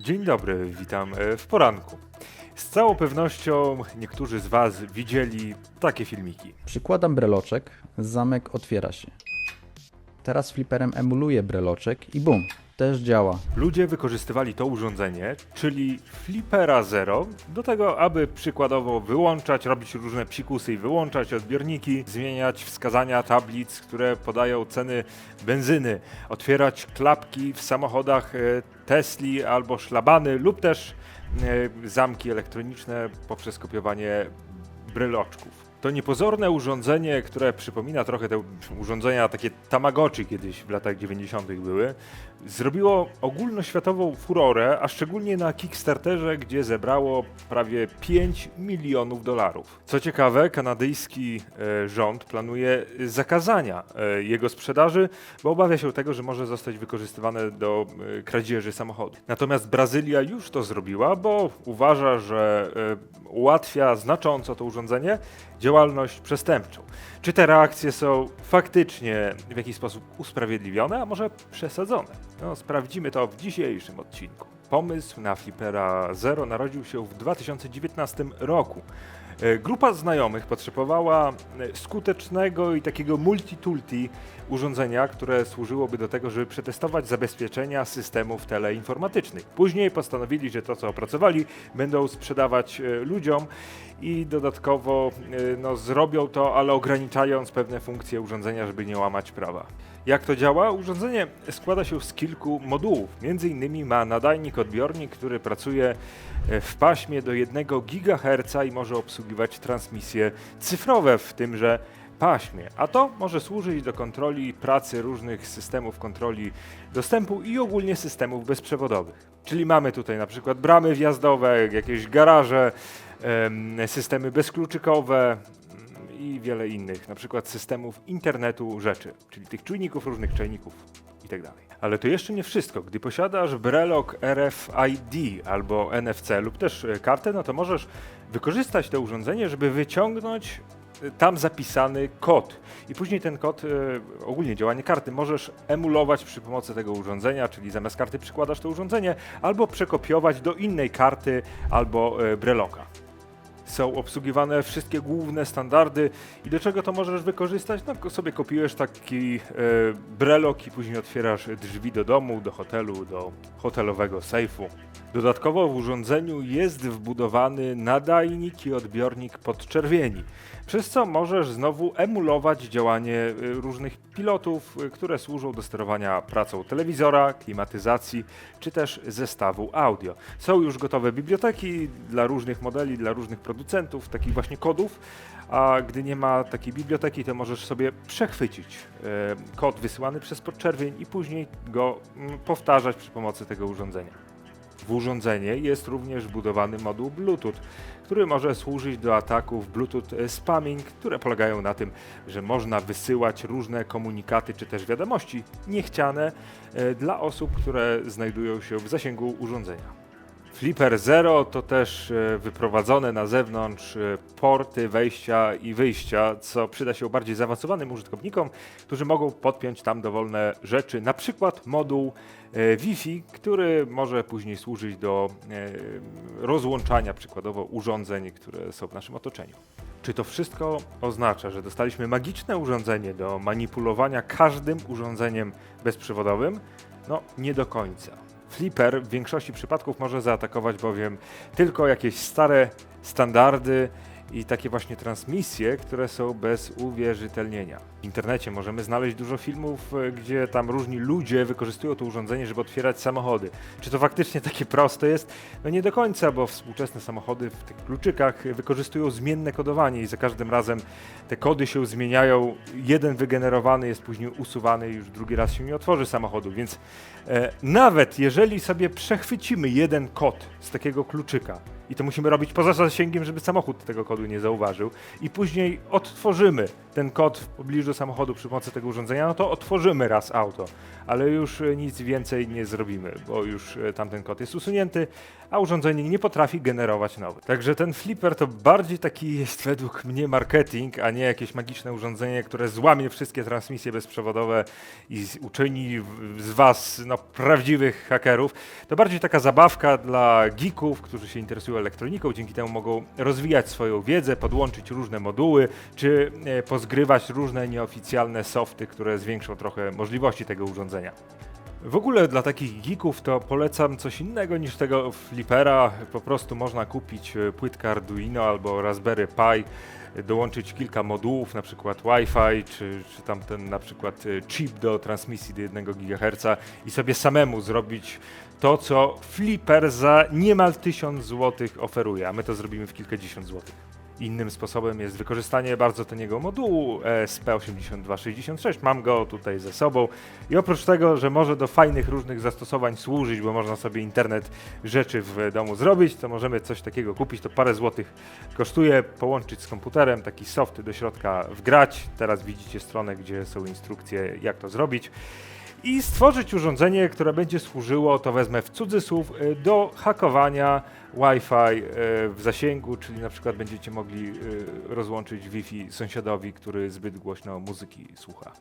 Dzień dobry, witam e, w poranku. Z całą pewnością niektórzy z Was widzieli takie filmiki. Przykładam breloczek, zamek otwiera się. Teraz fliperem emuluję breloczek i bum, też działa. Ludzie wykorzystywali to urządzenie, czyli Flipera Zero, do tego, aby przykładowo wyłączać, robić różne psikusy i wyłączać odbiorniki, zmieniać wskazania tablic, które podają ceny benzyny, otwierać klapki w samochodach e, Tesli albo szlabany lub też e, zamki elektroniczne poprzez kopiowanie bryloczków. To niepozorne urządzenie, które przypomina trochę te urządzenia takie Tamagotchi kiedyś w latach 90. były, zrobiło ogólnoświatową furorę, a szczególnie na Kickstarterze, gdzie zebrało prawie 5 milionów dolarów. Co ciekawe, kanadyjski e, rząd planuje zakazania e, jego sprzedaży, bo obawia się tego, że może zostać wykorzystywane do e, kradzieży samochodu. Natomiast Brazylia już to zrobiła, bo uważa, że ułatwia znacząco to urządzenie działalność przestępczą. Czy te reakcje są faktycznie w jakiś sposób usprawiedliwione, a może przesadzone? No, sprawdzimy to w dzisiejszym odcinku. Pomysł na Flipera Zero narodził się w 2019 roku. E, Grupa znajomych potrzebowała e, skutecznego i takiego multi-tulti urządzenia, które służyłoby do tego, żeby przetestować zabezpieczenia systemów teleinformatycznych. Później postanowili, że to, co opracowali, będą sprzedawać e, ludziom i dodatkowo no, zrobią to, ale ograniczając pewne funkcje urządzenia, żeby nie łamać prawa. Jak to działa? Urządzenie składa się z kilku modułów. Między innymi ma nadajnik odbiornik, który pracuje e, w paśmie do 1 GHz i może obsługiwać transmisje cyfrowe w tymże paśmie. A to może służyć do kontroli pracy różnych systemów kontroli dostępu i ogólnie systemów bezprzewodowych. Czyli mamy tutaj na przykład bramy wjazdowe, jakieś garaże, em, systemy bezkluczykowe, i wiele innych, na przykład systemów internetu rzeczy, czyli tych czujników, różnych czajników itd. Ale to jeszcze nie wszystko. Gdy posiadasz brelok RFID albo NFC lub też e, kartę, no to możesz wykorzystać to urządzenie, żeby wyciągnąć e, tam zapisany kod. I później ten kod, e, ogólnie działanie karty, możesz emulować przy pomocy tego urządzenia, czyli zamiast karty przykładasz to urządzenie, albo przekopiować do innej karty albo e, breloka są obsługiwane wszystkie główne standardy i do czego to możesz wykorzystać? No sobie kopiujesz taki e, brelok i później otwierasz drzwi do domu, do hotelu, do hotelowego sejfu. Dodatkowo w urządzeniu jest wbudowany nadajnik i odbiornik podczerwieni, przez co możesz znowu emulować działanie e, różnych pilotów, e, które służą do sterowania pracą telewizora, klimatyzacji czy też zestawu audio. Są już gotowe biblioteki dla różnych modeli, dla różnych producentów, takich właśnie kodów, a gdy nie ma takiej biblioteki, to możesz sobie przechwycić e, kod wysyłany przez podczerwień i później go mm, powtarzać przy pomocy tego urządzenia. W urządzenie jest również wbudowany moduł Bluetooth, który może służyć do ataków Bluetooth spamming, które polegają na tym, że można wysyłać różne komunikaty czy też wiadomości niechciane e, dla osób, które znajdują się w zasięgu urządzenia. Flipper Zero to też e, wyprowadzone na zewnątrz e, porty wejścia i wyjścia, co przyda się bardziej zaawansowanym użytkownikom, którzy mogą podpiąć tam dowolne rzeczy, na przykład moduł e, Wi-Fi, który może później służyć do rozłączania przykładowo urządzeń, które są w naszym otoczeniu. Czy to wszystko oznacza, że dostaliśmy magiczne urządzenie do manipulowania każdym urządzeniem bezprzewodowym? No, nie do końca. Flipper w większości przypadków może zaatakować bowiem tylko jakieś stare standardy i takie właśnie transmisje, które są bez uwierzytelnienia. W internecie możemy znaleźć dużo filmów, e, gdzie tam różni ludzie wykorzystują to urządzenie, żeby otwierać samochody. Czy to faktycznie takie proste jest? No nie do końca, bo współczesne samochody w tych kluczykach wykorzystują zmienne kodowanie i za każdym razem te kody się zmieniają. Jeden wygenerowany jest później usuwany i już drugi raz się nie otworzy samochodu, więc e, nawet jeżeli sobie przechwycimy jeden kod z takiego kluczyka I to musimy robić poza zasięgiem, żeby samochód tego kodu nie zauważył. I później odtworzymy ten kod w pobliżu samochodu przy pomocy tego urządzenia, no to otworzymy raz auto. Ale już e, nic więcej nie zrobimy, bo już e, tamten kod jest usunięty, a urządzenie nie potrafi generować nowych. Także ten flipper to bardziej taki jest według mnie marketing, a nie jakieś magiczne urządzenie, które złamie wszystkie transmisje bezprzewodowe i uczyni z was no, prawdziwych hakerów. To bardziej taka zabawka dla geeków, którzy się interesują elektroniką, dzięki temu mogą rozwijać swoją wiedzę, podłączyć różne moduły, czy e, pozgrywać różne nieoficjalne softy, które zwiększą trochę możliwości tego urządzenia. W ogóle dla takich geeków to polecam coś innego niż tego flipera. Po prostu można kupić e, płytkę Arduino albo Raspberry Pi, dołączyć kilka modułów, na przykład Wi-Fi, czy, czy tam ten na przykład e, chip do transmisji do 1 GHz i sobie samemu zrobić to, co flipper za niemal 1000 zł oferuje, a my to zrobimy w kilkadziesiąt złotych. Innym sposobem jest wykorzystanie bardzo taniego modułu e, ESP8266. Mam go tutaj ze sobą. I oprócz tego, że może do fajnych różnych zastosowań służyć, bo można sobie internet rzeczy w domu zrobić, to możemy coś takiego kupić. To parę złotych kosztuje, połączyć z komputerem, taki soft do środka wgrać. Teraz widzicie stronę, gdzie są instrukcje, jak to zrobić. I stworzyć urządzenie, które będzie służyło, to wezmę w cudzysłów, y, do hakowania Wi-Fi y, w zasięgu, czyli na przykład będziecie mogli y, rozłączyć Wi-Fi sąsiadowi, który zbyt głośno muzyki słucha.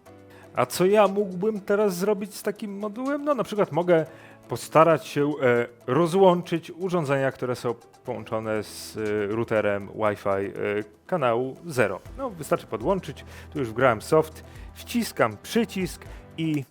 A co ja mógłbym teraz zrobić z takim modułem? No na przykład mogę postarać się e, rozłączyć urządzenia, które są połączone z e, routerem Wi-Fi e, kanału 0. No wystarczy podłączyć, tu już wgrałem soft, wciskam przycisk i